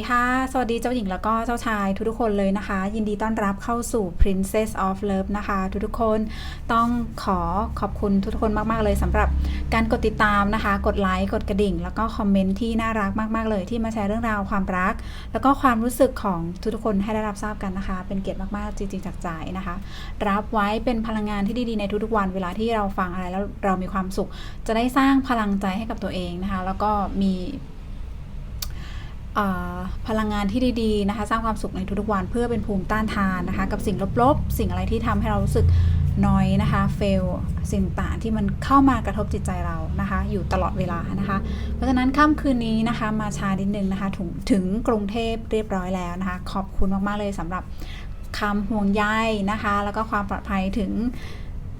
สดีค่ะ สวัสดีเจ้าหญิงแล้วก็เจ้าชายทุกๆคนเลยนะคะ ยินดีต้อนรับเข้าสู่ Princess of Love นะคะ ทุกๆคนต้องขอขอบคุณทุกๆคนมากๆเลยสำหรับการกดติดตามนะคะ กดไลค์กดกระดิ่ง แล้วก็คอมเมนต์ที่น่ารักมากๆเลยที่มาแชร์เรื่องราวความรัก แล้วก็ความรู้สึกของทุกๆคนให้ได้รับทราบกันนะคะ เป็นเกียรติมากๆจริงๆจากใจนะคะ รับไว้เป็นพลังงานที่ดีๆในทุกๆวัน เวลาที่เราฟังอะไรแล้วเรามีความสุข จะได้สร้างพลังใจให้กับตัวเองนะคะ แล้วก็มี พลังงานที่ดีๆนะคะ สร้างความสุขในทุกๆวันเพื่อเป็นภูมิต้านทานนะคะ กับสิ่งลบๆ สิ่งอะไรที่ทำให้เรารู้สึกน้อยนะคะเฟลสิ่งต่างที่มันเข้ามากระทบจิตใจเรานะคะ อยู่ตลอดเวลานะคะ เพราะฉะนั้นค่ำคืนนี้นะคะ มาชาดิดนึงนะคะถึงถึงกรุงเทพเรียบร้อยแล้วนะคะ ขอบคุณมาก ๆ เลยสำหรับคำห่วงใยนะคะ แล้วก็ความปลอดภัยถึง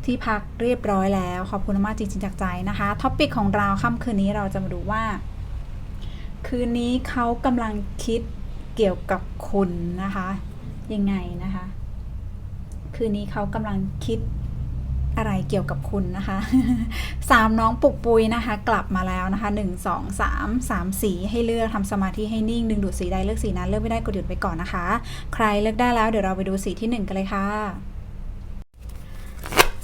ที่พักเรียบร้อยแล้ว ขอบคุณมากจริงๆจากใจนะคะท็อปิกของเราค่ำคืนนี้เราจะมาดูว่า คืนนี้เขากำลังคิดเกี่ยวกับคุณนะคะ ยังไงนะคะ คืนนี้เขากำลังคิดอะไรเกี่ยวกับคุณนะคะสามน้องปุกปุยนะคะ กลับมาแล้วนะคะหนึ่งสองสามสามสีให้เลือกทำสมาธิให้นิ่งดึงดูดสีใดเลือกสีนั้นเลือกไม่ได้กดหยุดไปก่อนนะคะ ใครเลือกได้แล้วเดี๋ยวเราไปดูสีที่หนึ่งกันเลยค่ะ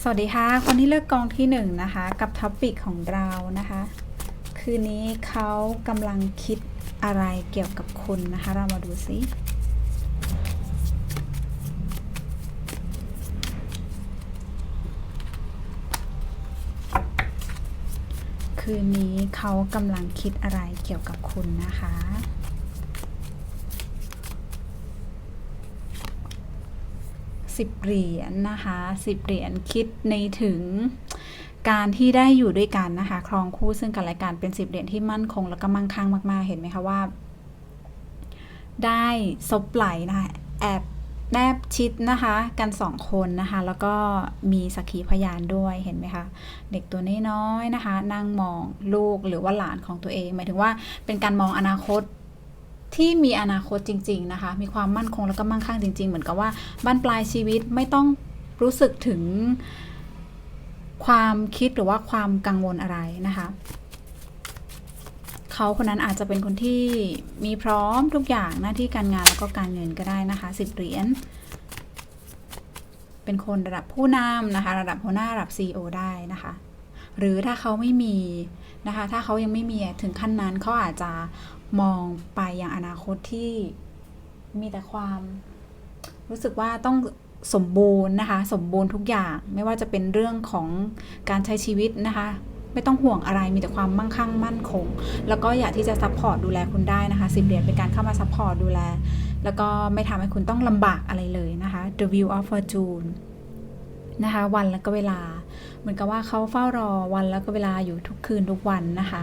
สวัสดีค่ะ คนที่เลือกกองที่หนึ่งนะคะ กับท็อปิกของเรานะคะ คืนนี้เขากำลังคิดอะไรเกี่ยวกับคุณนะคะ เรามาดูซิคืนนี้เขากำลังคิดอะไรเกี่ยวกับคุณนะคะ สิบเหรียญนะคะ สิบเหรียญคิดในถึง การที่ได้อยู่ด้วยกันนะคะครองคู่ซึ่งกันและกันเป็นสิบเหรียญที่มั่นคงแล้วก็มั่งคั่งมาก ๆ เห็นไหมคะว่า ได้ซบไหลนะคะแอบแนบชิดนะคะกันสองคนนะคะ แล้วก็มีสักขีพยานด้วยเห็นไหมคะ เด็กตัวน้อยๆนะคะ นั่งมองลูกหรือว่าหลานของตัวเอง หมายถึงว่าเป็นการมองอนาคตที่มีอนาคตจริง ๆนะคะ มีความมั่นคงแล้วก็มั่งคั่งจริง ๆ เหมือนกับว่าบ้านปลายชีวิตไม่ต้องรู้สึกถึง ความคิดหรือว่าความกังวลอะไรนะคะเขาคนนั้นอาจจะเป็นคนที่มีพร้อมทุกอย่างหน้าที่การงานแล้วก็การเงินก็ได้นะคะสิบเหรียญเป็นคนระดับผู้นำนะคะ ระดับหัวหน้าระดับ CEO ได้นะคะ หรือถ้าเขาไม่มีนะคะ ถ้าเขายังไม่มีถึงขั้นนั้นเขาอาจจะมองไปอย่างอนาคตที่มีแต่ความรู้สึกว่าต้อง สมบูรณ์นะคะสมบูรณ์ทุกอย่างไม่ว่าจะเป็นเรื่องของการใช้ชีวิตนะคะไม่ต้องห่วงอะไรมีแต่ความมั่งคั่งมั่นคง แล้วก็อยากที่จะซัพพอร์ตดูแลคุณได้นะคะสิบเหรียญเป็นการเข้ามาซัพพอร์ตดูแล แล้วก็ไม่ทำให้คุณต้องลำบากอะไรเลยนะคะ The View of Fortune นะคะวันแล้วก็เวลา เหมือนกับว่าเขาเฝ้ารอวันแล้วก็เวลาอยู่ทุกคืนทุกวันนะคะ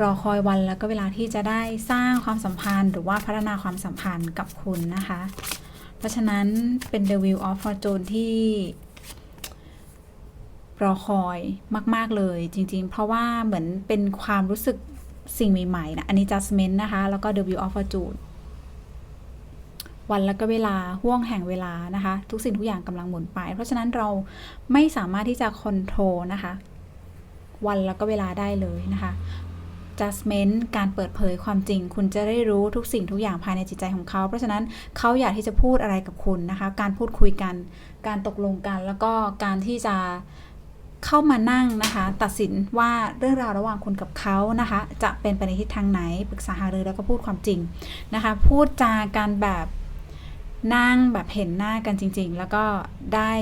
รอคอยวันแล้วก็เวลาที่จะได้สร้างความสัมพันธ์ หรือว่าพัฒนาความสัมพันธ์กับคุณนะคะ เพราะฉะนั้นเป็น The Wheel of Fortune ที่รอคอยมาก ๆ เลยจริง ๆ เพราะว่าเหมือนเป็นความรู้สึกสิ่งใหม่ ๆ นะ อันนี้ judgment นะคะ แล้วก็ The Wheel of Fortune วันแล้วก็เวลาห่วงแห่งเวลานะคะ ทุกสิ่งทุกอย่างกำลังหมุนไป เพราะฉะนั้นเราไม่สามารถที่จะคอนโทรลนะคะ วันแล้วก็เวลาได้เลยนะคะ judgment การเปิดเผยความจริง คุณจะได้รู้ทุกสิ่งทุกอย่างภายในจิตใจของเขา เพราะฉะนั้นเขาอยากที่จะพูดอะไรกับคุณนะคะ การพูดคุยกัน การตกลงกัน แล้วก็การที่จะเข้ามานั่งนะคะ ตัดสินว่าเรื่องราวระหว่างคุณกับเขานะคะ จะเป็นไปในทิศทางไหนปรึกษาหารือแล้วก็พูดความจริงนะคะ พูดจากันแบบนั่งแบบเห็นหน้ากันจริง ๆ แล้วก็ได้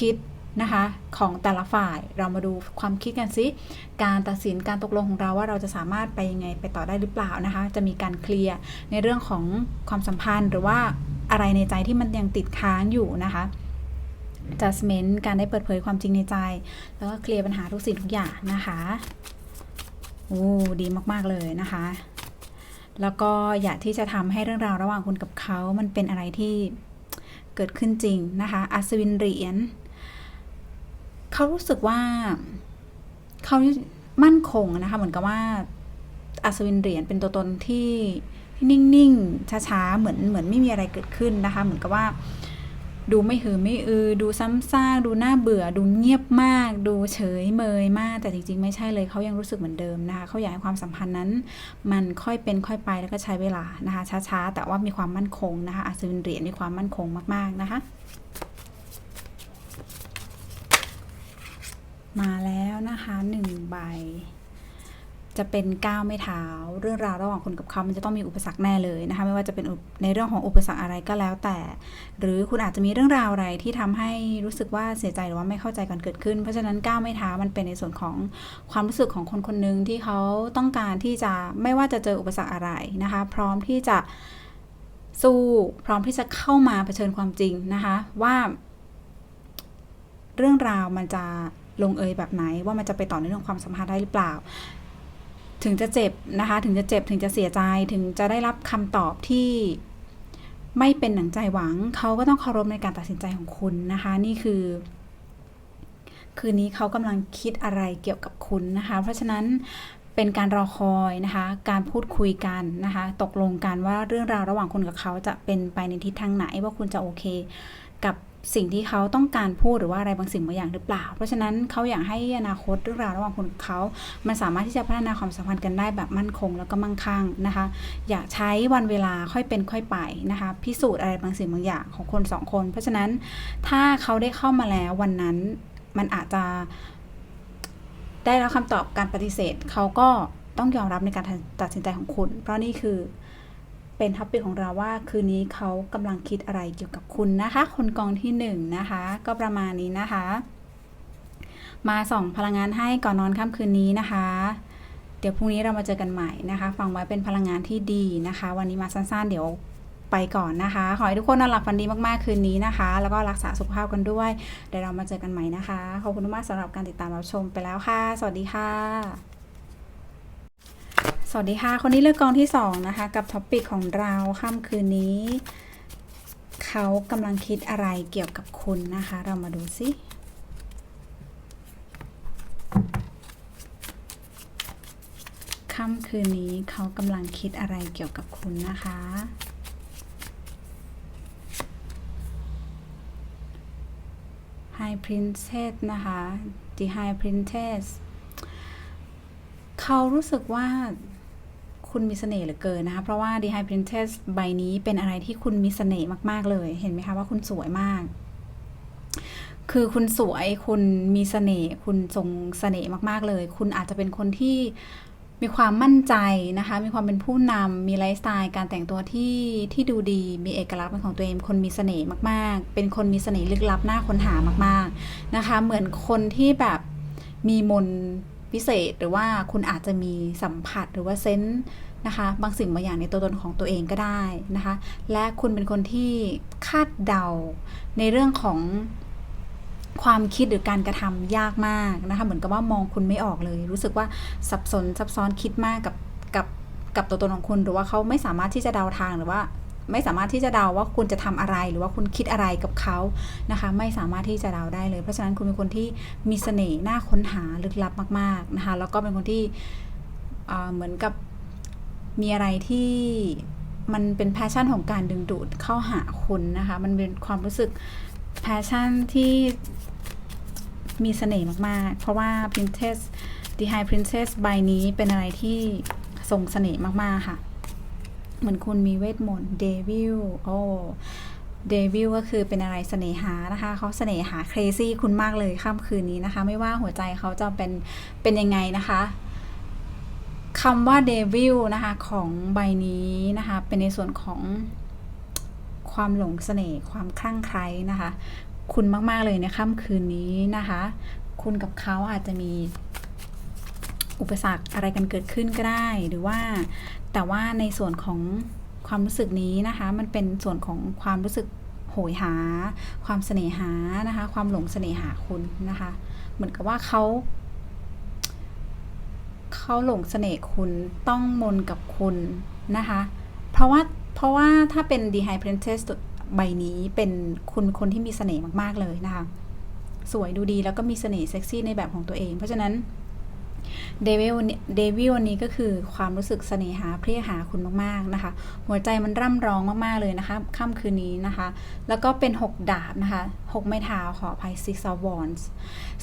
คิด นะคะของแต่ละฝ่ายเรามาดูความคิดกันสิการตัดสินการตกลงของเราว่าเราจะสามารถไปยังไงไปต่อได้หรือเปล่านะคะ จะมีการเคลียร์ในเรื่องของความสัมพันธ์หรือว่าอะไรในใจที่มันยังติดค้างอยู่นะคะ judgment การได้เปิดเผยความจริงในใจ แล้วก็เคลียร์ปัญหาทุกสิ่งทุกอย่างนะคะโอ้ดีมาก ๆ เลยนะคะ แล้วก็อยากที่จะทำให้เรื่องราวระหว่างคุณกับเขา มันเป็นอะไรที่เกิดขึ้นจริงนะคะ อัศวินเหรียญ เขารู้สึกว่าเขามั่นคงนะคะ เหมือนกับว่าอัศวินเหรียญเป็นตัวตนที่ที่นิ่งๆช้าๆเหมือนเหมือนไม่มีอะไรเกิดขึ้นนะคะ เหมือนกับว่า ดูไม่หือไม่อือ ดูซ้ำซากดูน่าเบื่อ ดูเงียบมาก ดูเฉยเมยมาก แต่จริงๆ ไม่ใช่เลยเขายังรู้สึกเหมือนเดิมนะคะเขาอยากให้ความสัมพันธ์นั้น มันค่อยเป็นค่อยไปแล้วก็ใช้เวลานะคะ ช้าๆ แต่ว่ามีความมั่นคงนะคะอาจจะเป็นเหรียญมีความมั่นคงมากๆนะคะ มาแล้วนะคะหนึ่งใบ จะเป็นก้าวไม่เท้า เรื่องราวระหว่างคุณกับเขามันจะต้องมีอุปสรรคแน่เลยนะคะ ไม่ว่าจะเป็นในเรื่องของอุปสรรคอะไรก็แล้วแต่ หรือคุณอาจจะมีเรื่องราวอะไรที่ทำให้รู้สึกว่าเสียใจหรือว่าไม่เข้าใจกันเกิดขึ้น เพราะฉะนั้นก้าวไม่เท้ามันเป็นในส่วนของความรู้สึกของคนคนหนึ่งที่เขาต้องการที่จะไม่ว่าจะเจออุปสรรคอะไรนะคะ พร้อมที่จะสู้พร้อมที่จะเข้ามาเผชิญความจริงนะคะ ว่า เรื่องราวมันจะ ลงเอยแบบไหน ว่ามันจะไปต่อในเรื่องความสัมพันธ์ได้หรือเปล่า ถึงจะเจ็บนะคะ ถึงจะเจ็บถึงจะเสียใจถึงจะได้รับคำตอบที่ไม่เป็นหนังใจหวัง เขาก็ต้องเคารพในการตัดสินใจของคุณนะคะ นี่คือ คืนนี้เขากำลังคิดอะไรเกี่ยวกับคุณนะคะ เพราะฉะนั้นเป็นการรอคอยนะคะ การพูดคุยกันนะคะ ตกลงกันว่าเรื่องราวระหว่างคุณกับเขาจะเป็นไปในทิศทางไหนว่าคุณจะโอเค กับ สิ่งที่เขาต้องการพูดหรือว่าอะไรบางสิ่งบางอย่างหรือเปล่า เพราะฉะนั้นเขาอยากให้อนาคตเรื่องราวระหว่างคุณกับเขา มันสามารถที่จะพัฒนาความสัมพันธ์กันได้แบบมั่นคงแล้วก็มั่งคั่งนะคะ อยากใช้วันเวลาค่อยเป็นค่อยไปนะคะ พิสูจน์อะไรบางสิ่งบางอย่างของคนสองคน เพราะฉะนั้นถ้าเขาได้เข้ามาแล้ววันนั้นมันอาจจะ ได้รับคำตอบการปฏิเสธเขาก็ต้องยอมรับในการตัดสินใจของคุณ เพราะนี่คือ เป็นท็อปิกของเราว่าคืนนี้เขากำลังคิดอะไรเกี่ยวกับคุณนะคะ คนกองที่หนึ่งนะคะ ก็ประมาณนี้นะคะ มาส่องพลังงานให้ก่อนนอนค่ำคืนนี้นะคะ เดี๋ยวพรุ่งนี้เรามาเจอกันใหม่นะคะ ฟังไว้เป็นพลังงานที่ดีนะคะ วันนี้มาสั้นๆ เดี๋ยวไปก่อนนะคะ ขอให้ทุกคนนอนหลับฝันดีมากๆคืนนี้นะคะ แล้วก็รักษาสุขภาพกันด้วย เดี๋ยวเรามาเจอกันใหม่นะคะ ขอบคุณมากสำหรับการติดตามรับชมไปแล้วค่ะ สวัสดีค่ะ สวัสดีค่ะ คนนี้เลือกกองที่ 2 นะคะ กับท็อปปิกของเราค่ำคืนนี้ เขากำลังคิดอะไรเกี่ยวกับคุณนะคะ เรามาดูซิค่ำคืนนี้เขากำลังคิดอะไรเกี่ยวกับคุณนะคะ High Princess นะคะ The High Princess เขารู้สึกว่า คุณมีเสน่ห์เหลือเกินนะคะ เพราะว่า The High Princess ใบนี้เป็นอะไรที่คุณมีเสน่ห์มากๆเลย เห็นไหมคะว่าคุณสวยมาก คือคุณสวยคุณมีเสน่ห์คุณทรงเสน่ห์มากๆเลย คุณอาจจะเป็นคนที่มีความมั่นใจนะคะ มีความเป็นผู้นำ มีไลฟ์สไตล์ การแต่งตัวที่ที่ดูดี มีเอกลักษณ์เป็นของตัวเอง คนมีเสน่ห์มากๆ เป็นคนมีเสน่ห์ลึกลับหน่าค้นหามากๆนะคะ เหมือนคนที่แบบมีมน พิเศษหรือว่าคุณอาจจะมีสัมผัสหรือว่าเซนส์นะคะบางสิ่งบางอย่างในตัวตนของตัวเองก็ได้นะคะ และคุณเป็นคนที่คาดเดาในเรื่องของความคิดหรือการกระทำยากมากนะคะ เหมือนกับว่ามองคุณไม่ออกเลย รู้สึกว่าสับสนซับซ้อนคิดมากกับกับกับตัวตนของคุณ หรือว่าเขาไม่สามารถที่จะเดาทางหรือว่า ไม่สามารถที่จะเดาว่าคุณจะทำอะไรหรือว่าคุณคิดอะไรกับเขานะคะ ไม่สามารถที่จะเดาได้เลย เพราะฉะนั้นคุณเป็นคนที่มีเสน่ห์น่าค้นหาลึกลับมาก ๆนะคะ แล้วก็เป็นคนที่เหมือนกับมีอะไรที่มันเป็นแพชชั่นของการดึงดูดเข้าหาคุณนะคะ มันเป็นความรู้สึกแพชชั่นที่มีเสน่ห์มาก ๆ เพราะว่า Princess The High Princess ใบนี้เป็นอะไรที่ทรงเสน่ห์มาก ๆ ค่ะ เหมือนคุณมีเวทมนต์เดวิลโอ้เดวิลก็คือเป็นอะไรเสน่หานะคะเขาเสน่หาเครซี่คุณมากเลยค่ำคืนนี้นะคะ ไม่ว่าหัวใจเขาจะเป็นเป็นยังไงนะคะคำว่าเดวิลนะคะของใบนี้นะคะ เป็นในส่วนของความหลงเสน่ห์ความคลั่งไคล้นะคะ คุณมาก ๆ เลยในค่ำคืนนี้นะคะ คุณกับเขาอาจจะมี อุปสรรคอะไรกันเกิดขึ้นก็ได้ หรือว่าแต่ว่าในส่วนของความรู้สึกนี้นะคะ มันเป็นส่วนของความรู้สึกโหยหา ความเสน่หานะคะ ความหลงเสน่หาคุณนะคะ เหมือนกับว่าเขาเขาหลงเสน่ห์คุณต้องมนกับคุณนะคะ เพราะว่าเพราะว่าถ้าเป็น The High Princess ใบนี้เป็นคุณคนที่มีเสน่ห์มาก ๆ เลยนะคะ สวยดูดีแล้วก็มีเสน่ห์เซ็กซี่ในแบบของตัวเอง เพราะฉะนั้น เดวิลเดวิลวันนี้ก็คือความรู้สึกเสน่หาเพรียหาคุณมากๆนะคะ หัวใจมันร่ำร้องมากๆเลยนะคะค่ำคืนนี้นะคะ แล้วก็เป็น 6 ดาบนะคะ 6 ไม้เท้าขออภัย six of wands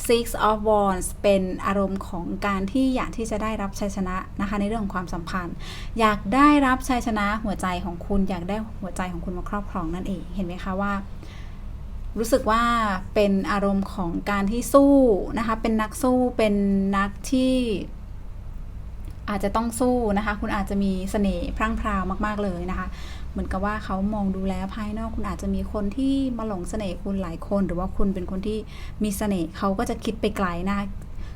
six of wands เป็นอารมณ์ของการที่อยากที่จะได้รับชัยชนะนะคะในเรื่องของความสัมพันธ์ อยากได้รับชัยชนะหัวใจของคุณ อยากได้หัวใจของคุณมาครอบครองนั่นเอง เห็นไหมคะว่า รู้สึกว่าเป็นอารมณ์ของการที่สู้นะคะ เป็นนักสู้เป็นนักที่อาจจะต้องสู้นะคะ คุณอาจจะมีเสน่ห์พรั่งพราวมาก ๆ เลยนะคะ เหมือนกับว่าเขามองดูแลภายนอกคุณอาจจะมีคนที่มาหลงเสน่ห์คุณหลายคน หรือว่าคุณเป็นคนที่มีเสน่ห์เขาก็จะคิดไปไกลนะคะ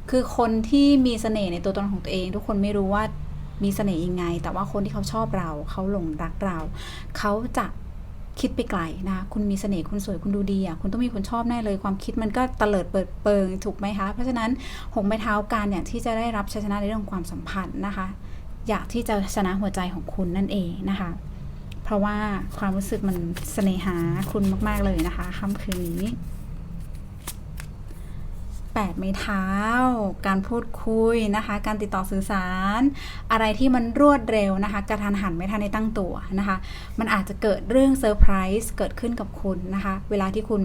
คือคนที่มีเสน่ห์ในตัวตนของตัวเอง ทุกคนไม่รู้ว่ามีเสน่ห์ยังไง แต่ว่าคนที่เขาชอบเรา เขาหลงรักเรา เขาจะ คิดไปไกลนะคะคุณมีเสน่ห์คุณสวยคุณดูดีอะคุณต้องมีคนชอบแน่เลยความคิดมันก็เตลิดเปิดเปิงถูกไหมคะ เพราะฉะนั้นหงไม้เท้าการเนี่ยที่จะได้รับชัยชนะในเรื่องของความสัมพันธ์นะคะ อยากที่จะชนะหัวใจของคุณนั่นเองนะคะ เพราะว่าความรู้สึกมันเสน่หาคุณมาก ๆเลยนะคะค่ำคืนนี้ แปดไม้เท้า การพูดคุยนะคะ การติดต่อสื่อสาร อะไรที่มันรวดเร็วนะคะ กระทันหันไม่ทันในตั้งตัวนะคะ มันอาจจะเกิดเรื่องเซอร์ไพรส์เกิดขึ้นกับคุณนะคะ เวลาที่คุณ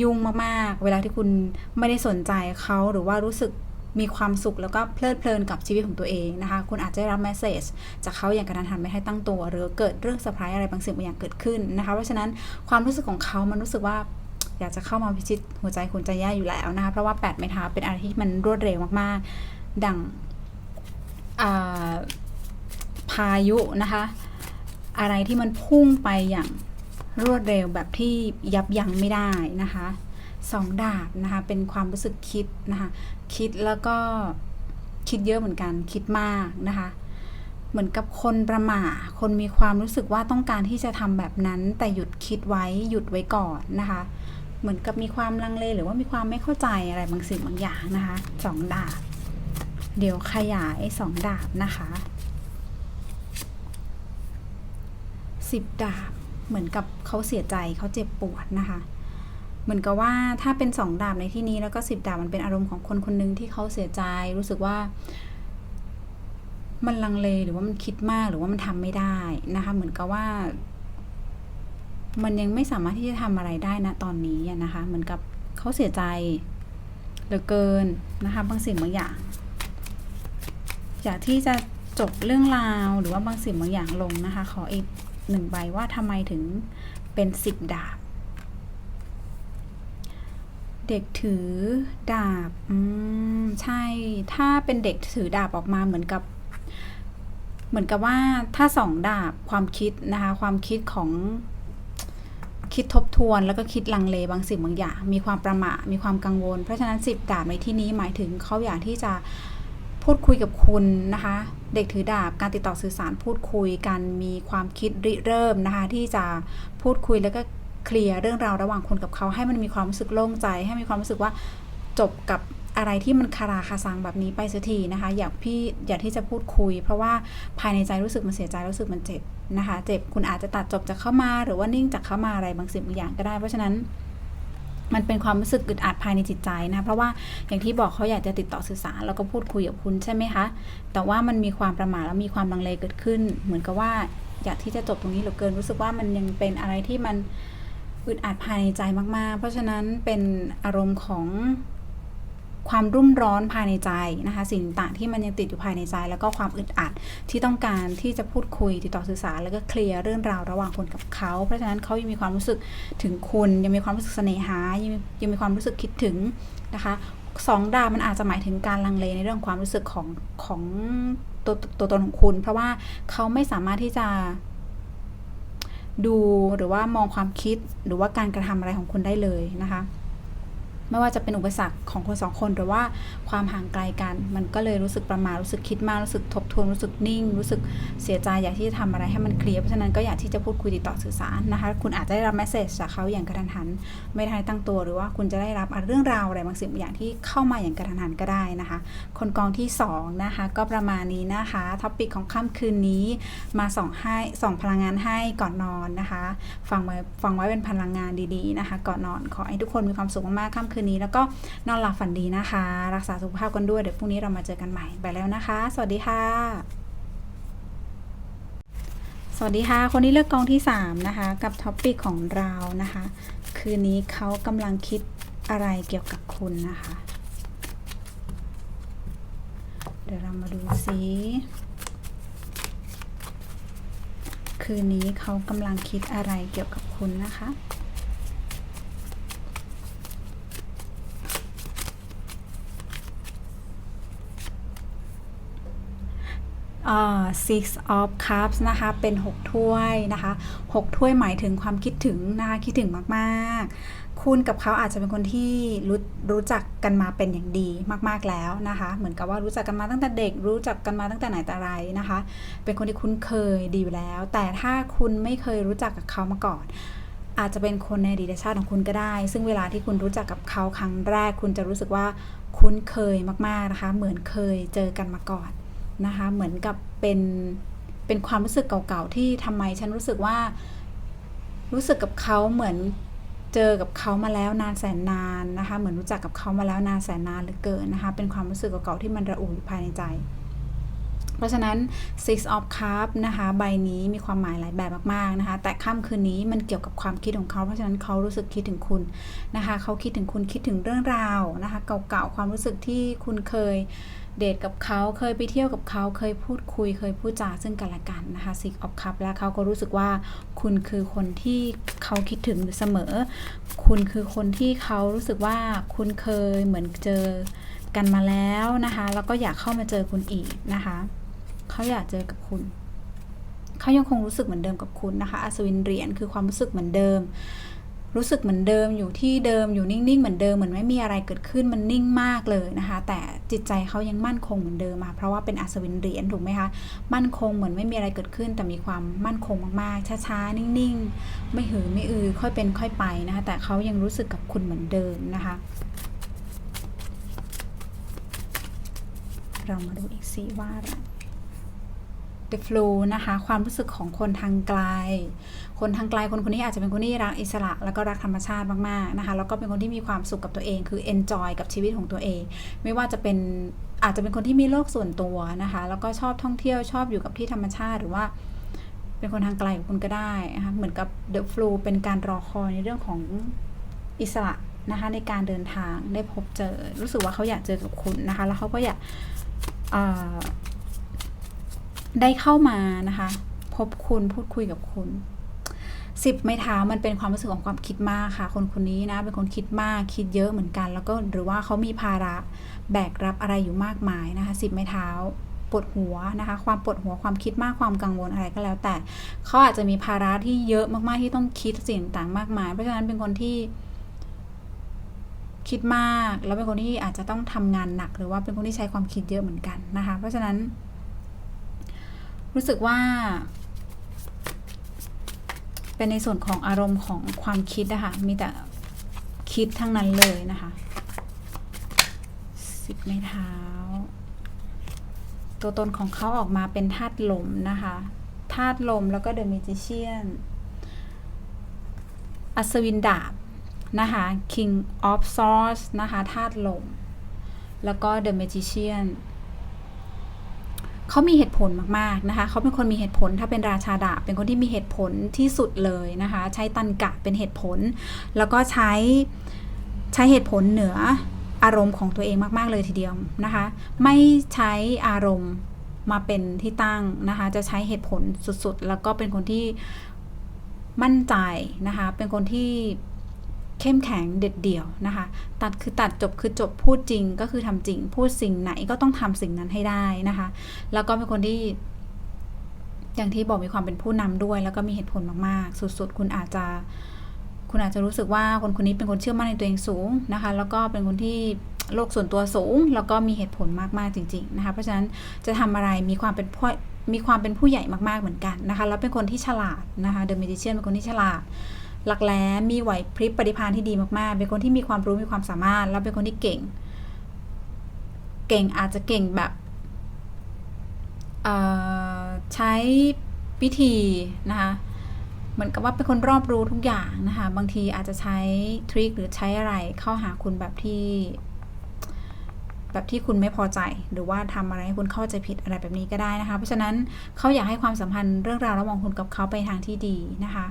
ยุ่งมากๆ เวลาที่คุณไม่ได้สนใจเขาหรือว่ารู้สึกมีความสุขแล้วก็เพลิดเพลินกับชีวิตของตัวเองนะคะ คุณอาจจะได้รับแมสเซจจากเขาอย่างกระทันหันไม่ให้ตั้งตัว หรือเกิดเรื่องเซอร์ไพรส์อะไรบางสิ่งบางอย่างเกิดขึ้นนะคะ เพราะฉะนั้นความรู้สึกของเขามันรู้สึกว่า อยากจะเข้ามาพิชิตหัวใจคุณใจแย่อยู่แล้วนะคะเพราะว่า8ไม้เท้าเป็นอะไรที่มันรวดเร็วมากๆ ดังาพายุนะคะ อะไรที่มันพุ่งไปอย่างรวดเร็วแบบที่ยับยั้งไม่ได้นะคะสองดาบนะคะเป็นความรู้สึกคิดนะคะคิดแล้วก็คิดเยอะเหมือนกันคิดมากนะคะเหมือนกับคนประหม่าคนมีความรู้สึกว่าต้องการที่จะทำแบบนั้น แต่หยุดคิดไว้หยุดไว้ก่อนนะคะ เหมือนกับมีความลังเลหรือว่ามีความไม่เข้าใจอะไรบางสิ่งบางอย่างนะคะสองดาบ เดี๋ยวขยายสองดาบนะคะสิบดาบ เหมือนกับเขาเสียใจเขาเจ็บปวดนะคะ เหมือนกับว่าถ้าเป็นสองดาบในที่นี้แล้วก็สิบดาบมันเป็นอารมณ์ของคนคนหนึ่งที่เขาเสียใจ รู้สึกว่ามันลังเลหรือว่ามันคิดมากหรือว่ามันทำไม่ได้นะคะ เหมือนกับว่า มันยังไม่สามารถที่จะทำอะไรได้นะตอนนี้นะคะเหมือนกับเขาเสียใจเหลือเกินนะคะบางสิ่งบางอย่างอยากที่จะจบเรื่องราวหรือว่าบางสิ่งบางอย่างลงนะคะ ขออีกหนึ่งใบว่าทำไมถึงเป็นสิบดาบ เด็กถือดาบ อืม ใช่ ถ้าเป็นเด็กถือดาบออกมาเหมือนกับ เหมือนกับว่าถ้าสองดาบความคิดนะคะ ความคิดของ คิดทบทวน แล้วก็คิดลังเลบางสิ่งบางอย่าง มีความประมาทมีความกังวล เพราะฉะนั้นสิบดาบในที่นี้หมายถึงเขาอยากที่จะพูดคุยกับคุณนะคะ เด็กถือดาบการติดต่อสื่อสารพูดคุยกันมีความคิดริเริ่มนะคะ ที่จะพูดคุยแล้วก็เคลียร์เรื่องราวระหว่างคุณกับเขาให้มันมีความรู้สึกโล่งใจ ให้มีความรู้สึกว่าจบกับ อะไรที่มันคาราคาซังแบบนี้ไปสักทีนะคะ อยากพี่อยากที่จะพูดคุย เพราะว่าภายในใจรู้สึกมันเสียใจรู้สึกมันเจ็บนะคะ เจ็บคุณอาจจะตัดจบจากเข้ามา หรือว่านิ่งจากเข้ามาอะไรบางสิ่งบางอย่างก็ได้ เพราะฉะนั้นมันเป็นความรู้สึกอึดอัดภายในจิตใจนะ เพราะว่าอย่างที่บอกเขาอยากจะติดต่อสื่อสารแล้วก็พูดคุยกับคุณใช่ไหมคะ แต่ว่ามันมีความประมาทแล้วมีความลังเลเกิดขึ้น เหมือนกับว่าอยากที่จะจบตรงนี้เหลือเกิน รู้สึกว่ามันยังเป็นอะไรที่มันอึดอัดภายในใจมาก ๆ เพราะฉะนั้นเป็นอารมณ์ของ ความรุ่มร้อนภายในใจนะคะ สิ่งต่างที่มันยังติดอยู่ภายในใจ แล้วก็ความอึดอัดที่ต้องการที่จะพูดคุยติดต่อสื่อสารแล้วก็เคลียร์เรื่องราวระหว่างคนกับเขา เพราะฉะนั้นเขายังมีความรู้สึกถึงคุณ ยังมีความรู้สึกเสน่หายังมียังมีความรู้สึกคิดถึงนะคะสองดาวมันอาจจะหมายถึงการลังเลในเรื่องความรู้สึกของของตัวตัวตนของคุณ เพราะว่าเขาไม่สามารถที่จะดูหรือว่ามองความคิดหรือว่าการกระทำอะไรของคุณได้เลยนะคะ ไม่ว่าจะเป็นอุปสรรคของคนสองคนหรือว่าความห่างไกลกัน มันก็เลยรู้สึกประมาทรู้สึกคิดมากรู้สึกทบทวนรู้สึกนิ่ง รู้สึกเสียใจอยากที่จะทำอะไรให้มันเคลียร์เพราะฉะนั้นก็อยากที่จะพูดคุยติดต่อสื่อสารนะคะ คุณอาจจะได้รับแมสเซจจากเขาอย่างกระทันหัน ไม่ได้ตั้งตัวหรือว่าคุณจะได้รับเรื่องราวอะไรบางสิ่งบางอย่างที่เข้ามาอย่างกระทันหันก็ได้นะคะ คนกองที่สองนะคะก็ประมาณนี้นะคะท็อปิกของค่ำคืนนี้มาส่องให้ส่องพลังงานให้ก่อนนอนนะคะฟังไว้ฟังไว้เป็นพลังงานดีๆนะคะ ก่อนนอนขอให้ทุกคนมีความสุขมากๆค่ำคืนคืนนี้ แล้วก็นอนหลับฝันดีนะคะ รักษาสุขภาพกันด้วย เดี๋ยวพรุ่งนี้เรามาเจอกันใหม่ไปแล้วนะคะ สวัสดีค่ะ สวัสดีค่ะ คนที่เลือกกองที่ 3 นะคะ กับท็อปปิกของเรานะคะ คืนนี้เขากำลังคิดอะไรเกี่ยวกับคุณนะคะ เดี๋ยวเรามาดูซิคืนนี้เขากำลังคิดอะไรเกี่ยวกับคุณนะคะ six of cups นะคะ เป็น 6 ถ้วยนะคะ 6 ถ้วยหมายถึงความคิดถึงนะคะ คิดถึงมากๆ คุณกับเขาอาจจะเป็นคนที่รู้รู้จักกันมาเป็นอย่างดีมากๆแล้วนะคะ เหมือนกับว่ารู้จักกันมาตั้งแต่เด็ก รู้จักกันมาตั้งแต่ไหนแต่ไรนะคะ เป็นคนที่คุ้นเคยดีอยู่แล้ว แต่ถ้าคุณไม่เคยรู้จักกับเขามาก่อนอาจจะเป็นคนในอดีตชาติของคุณก็ได้ ซึ่งเวลาที่คุณรู้จักกับเขาครั้งแรก คุณจะรู้สึกว่าคุ้นเคยมากๆนะคะ เหมือนเคยเจอกันมาก่อน นะคะ เหมือนกับเป็นเป็นความรู้สึกเก่าๆที่ทำไมฉันรู้สึกว่า รู้สึกกับเขาเหมือนเจอกับเขามาแล้วนานแสนนานนะคะ เหมือนรู้จักกับเขามาแล้วนานแสนนานเหลือเกินนะคะ เป็นความรู้สึกเก่าๆที่มันระอุอยู่ภายในใจ เพราะฉะนั้น six of cups นะคะใบนี้มีความหมายหลายแบบมากๆนะคะ แต่ค่ำคืนนี้มันเกี่ยวกับความคิดของเขา เพราะฉะนั้นเขารู้สึกคิดถึงคุณนะคะเขาคิดถึงคุณคิดถึงเรื่องราวนะคะ เก่าๆความรู้สึกที่คุณเคยเดทกับเขาเคยไปเที่ยวกับเขาเคยพูดคุยเคยพูดจาซึ่งกันและกันนะคะ Six of Cup และเขาก็รู้สึกว่าคุณคือคนที่เขาคิดถึงอยู่เสมอ คุณคือคนที่เขารู้สึกว่าคุณเคยเหมือนเจอกันมาแล้วนะคะ แล้วก็อยากเข้ามาเจอคุณอีกนะคะ เขาอยากเจอกับคุณ เขายังคงรู้สึกเหมือนเดิมกับคุณนะคะ อัศวินเหรียญคือความรู้สึกเหมือนเดิม รู้สึกเหมือนเดิมอยู่ที่เดิมอยู่นิ่งๆเหมือนเดิมเหมือนไม่มีอะไรเกิดขึ้นมันนิ่งมากเลยนะคะ แต่จิตใจเขายังมั่นคงเหมือนเดิมมาเพราะว่าเป็นอัศวินเหรียญถูกไหมคะ มั่นคงเหมือนไม่มีอะไรเกิดขึ้น แต่มีความมั่นคงมากๆ ช้าๆ นิ่งๆ ไม่หือไม่อือ ค่อยเป็นค่อยไปนะคะ แต่เขายังรู้สึกกับคุณเหมือนเดิมนะคะเรามาดูอีกสิว่าอะไร The flow นะคะ ความรู้สึกของคนทางไกล คนทางไกลคนคนนี้อาจจะเป็นคนที่รักอิสระ แล้วก็รักธรรมชาติมากๆนะคะ แล้วก็เป็นคนที่มีความสุขกับตัวเอง คือ enjoy กับชีวิตของตัวเอง ไม่ว่าจะเป็นอาจจะเป็นคนที่มีโลกส่วนตัวนะคะ แล้วก็ชอบท่องเที่ยวชอบอยู่กับที่ธรรมชาติหรือว่าเป็นคนทางไกลกับคุณก็ได้นะคะเหมือนกับ The flow เป็นการรอคอยในเรื่องของอิสระนะคะในการเดินทางได้พบเจอ รู้สึกว่าเขาอยากเจอกับคุณนะคะ แล้วเขาก็อยาก ได้เข้ามานะคะ พบคุณพูดคุยกับคุณสิบไม้เท้ามันเป็นความรู้สึกของความคิดมากค่ะ คนคนนี้นะเป็นคนคิดมากคิดเยอะเหมือนกัน แล้วก็หรือว่าเขามีภาระแบกรับอะไรอยู่มากมายนะคะสิบไม้เท้าปวดหัวนะคะ ความปวดหัวความคิดมากความกังวลอะไรก็แล้ว แต่เขาอาจจะมีภาระที่เยอะมากๆที่ต้องคิดสิ่งต่างๆมากมาย เพราะฉะนั้นเป็นคนที่ คิดมาก แล้วเป็นคนที่อาจจะต้องทำงานหนัก หรือว่าเป็นคนที่ใช้ความคิดเยอะเหมือนกันนะคะ เพราะฉะนั้น รู้สึกว่า เป็นในส่วนของอารมณ์ของความคิดนะคะมีแต่คิดทั้งนั้นเลยนะคะสิบไม้เท้า ตัวตนของเขาออกมาเป็นธาตุลมนะคะธาตุลมแล้วก็เดอะมิจิเชียนอัศวินดาบนะคะ King of Swords นะคะธาตุลม แล้วก็ The Magician เขามีเหตุผลมากๆนะคะ เขาเป็นคนมีเหตุผล ถ้าเป็นราชาดาบเป็นคนที่มีเหตุผลที่สุดเลยนะคะ ใช้ตันกะเป็นเหตุผล แล้วก็ใช้ใช้เหตุผลเหนืออารมณ์ของตัวเองมาก ๆ เลยทีเดียวนะคะ ไม่ใช้อารมณ์มาเป็นที่ตั้งนะคะ จะใช้เหตุผลสุดๆ แล้วก็เป็นคนที่มั่นใจนะคะ เป็นคนที่ เข้มแข็งเด็ดเดี่ยวนะคะ ตัดคือตัดจบคือจบพูดจริงก็คือทำจริง พูดสิ่งไหนก็ต้องทำสิ่งนั้นให้ได้นะคะ แล้วก็เป็นคนที่ อย่างที่บอกมีความเป็นผู้นำด้วย แล้วก็มีเหตุผลมากๆ สุดๆ คุณอาจจะ คุณอาจจะรู้สึกว่าคนคนนี้เป็นคนเชื่อมั่นในตัวเองสูงนะคะ แล้วก็เป็นคนที่โลกส่วนตัวสูง แล้วก็มีเหตุผลมากๆจริง ๆ นะคะ เพราะฉะนั้นจะทำอะไรมีความเป็นผู้มีความเป็นผู้ใหญ่มากๆเหมือนกันนะคะ แล้วเป็นคนที่ฉลาดนะคะเดอะเมดิเชียนเป็นคนที่ฉลาด หลักแหล้มีไหวพริบปฏิภาณที่ดีมากๆ เป็นคนที่มีความรู้มีความสามารถ แล้วเป็นคนที่เก่ง เก่งอาจจะเก่งแบบใช้วิธีนะคะเหมือนกับว่าเป็นคนรอบรู้ทุกอย่างนะคะ บางทีอาจจะใช้ทริคหรือใช้อะไรเข้าหาคุณแบบที่ แบบที่คุณไม่พอใจ หรือว่าทำอะไรให้คุณเข้าใจผิดอะไรแบบนี้ก็ได้นะคะ เพราะฉะนั้นเขาอยากให้ความสัมพันธ์เรื่องราวระหว่างคุณกับเขาไปทางที่ดีนะคะ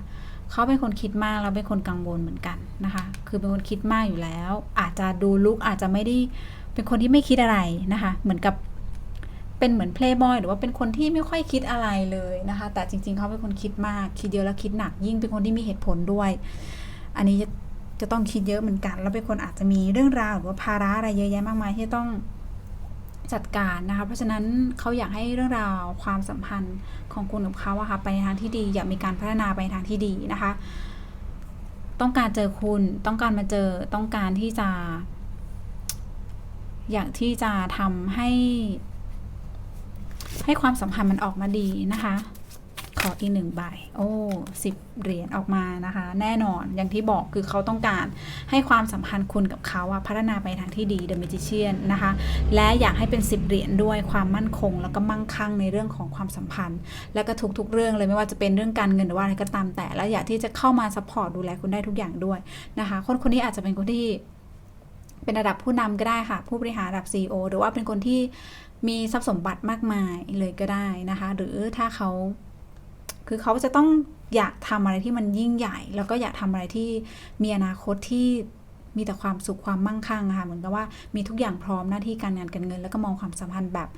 เขาเป็นคนคิดมากแล้วเป็นคนกังวลเหมือนกันนะคะ คือเป็นคนคิดมากอยู่แล้ว อาจจะดูลุกอาจจะไม่ได้เป็นคนที่ไม่คิดอะไรนะคะ เหมือนกับเป็นเหมือนเพลย์บอยหรือว่าเป็นคนที่ไม่ค่อยคิดอะไรเลยนะคะ แต่จริง ๆ เขาเป็นคนคิดมาก คิดเยอะแล้วคิดหนัก ยิ่งเป็นคนที่มีเหตุผลด้วย อันนี้จะจะต้องคิดเยอะเหมือนกัน แล้วเป็นคนอาจจะมีเรื่องราวหรือว่าภาระอะไรเยอะแยะมากมายที่ต้อง จัดการนะคะ เพราะฉะนั้นเขาอยากให้เรื่องราวความสัมพันธ์ของคุณกับเขาอะค่ะไปในทางที่ดี อยากมีการพัฒนาไปทางที่ดีนะคะ ต้องการเจอคุณต้องการมาเจอต้องการที่จะ อยากที่จะทำให้ ให้ความสัมพันธ์มันออกมาดีนะคะ ขออีกหนึ่งใบ โอ้สิบเหรียญออกมานะคะ แน่นอนอย่างที่บอกคือเขาต้องการให้ความสัมพันธ์คุณกับเขาอะพัฒนาไปทางที่ดี The Magician นนะคะ และอยากให้เป็นสิบเหรียญด้วยความมั่นคง แล้วก็มั่งคั่งในเรื่องของความสัมพันธ์ และก็ทุกๆเรื่องเลยไม่ว่าจะเป็นเรื่องการเงินหรือว่าอะไรก็ตามแต่ และอยากที่จะเข้ามาซัพพอร์ตดูแลคุณได้ทุกอย่างด้วยนะคะ คนคนนี้อาจจะเป็นคนที่เป็นระดับผู้นำก็ได้ค่ะ ผู้บริหารระดับ CEO หรือว่าเป็นคนที่มีทรัพย์สมบัติมากมายเลยก็ได้นะคะ หรือถ้าเขา คือเขาจะต้องอยากทำอะไรที่มันยิ่งใหญ่ แล้วก็อยากทำอะไรที่มีอนาคตที่มีแต่ความสุขความมั่งคั่งอะค่ะเหมือนกับว่ามีทุกอย่างพร้อมหน้าที่การงานการเงิน แล้วก็มองความสัมพันธ์แบบ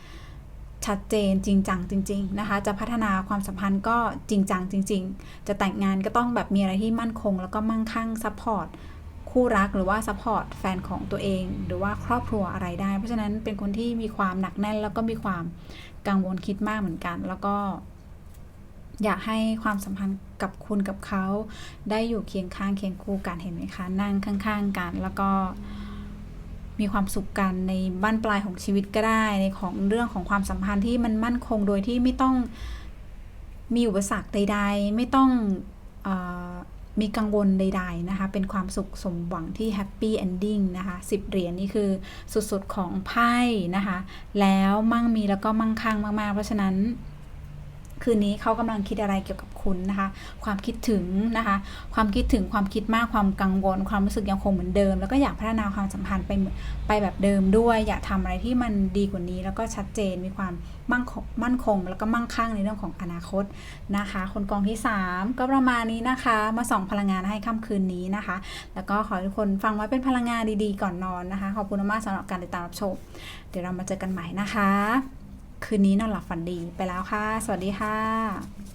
ชัดเจนจริงจังจริง ๆ นะคะ จะพัฒนาความสัมพันธ์ก็จริงจังจริง ๆ จะแต่งงานก็ต้องแบบมีอะไรที่มั่นคง แล้วก็มั่งคั่งซัพพอร์ตคู่รักหรือว่าซัพพอร์ตแฟนของตัวเอง หรือว่าครอบครัวอะไรได้ เพราะฉะนั้นเป็นคนที่มีความหนักแน่น แล้วก็มีความกังวลคิดมากเหมือนกัน แล้วก็ อยากให้ความสัมพันธ์กับคุณกับเขาได้อยู่เคียงข้างเคียงคู่กันเห็นไหมคะ นั่งข้างๆกัน แล้วก็มีความสุขกันในบ้านปลายของชีวิตก็ได้ในของเรื่องของความสัมพันธ์ที่มันมั่นคงโดยที่ไม่ต้องมีอุปสรรคใด ๆ ไม่ต้องอมีกังวลใด ๆ นะคะ เป็นความสุขสมหวังที่แฮปปี้เอนดิ้งนะคะสิบเหรียญนี่คือสุดๆของไพ่นะคะ แล้วมั่งมีแล้วก็มั่งคั่งมากๆ เพราะฉะนั้น คืนนี้เขากำลังคิดอะไรเกี่ยวกับคุณนะคะ ความคิดถึงนะคะ ความคิดถึงความคิดมากความกังวล ความรู้สึกยังคงเหมือนเดิม แล้วก็อยากพัฒนาความสัมพันธ์ไปไปแบบเดิมด้วย อยากทำอะไรที่มันดีกว่านี้ แล้วก็ชัดเจนมีความมั่งคงมั่นคง แล้วก็มั่งคั่งในเรื่องของอนาคตนะคะ คนกองที่ 3 ก็ประมาณนี้นะคะ มาส่องพลังงานให้ค่ำคืนนี้นะคะ แล้วก็ขอให้ทุกคนฟังไว้เป็นพลังงานดีๆ ก่อนนอนนะคะ ขอบคุณมากสำหรับการติดตามรับชม เดี๋ยวเรามาเจอกันใหม่นะคะ คืนนี้นอนหลับฝันดีไปแล้วค่ะ สวัสดีค่ะ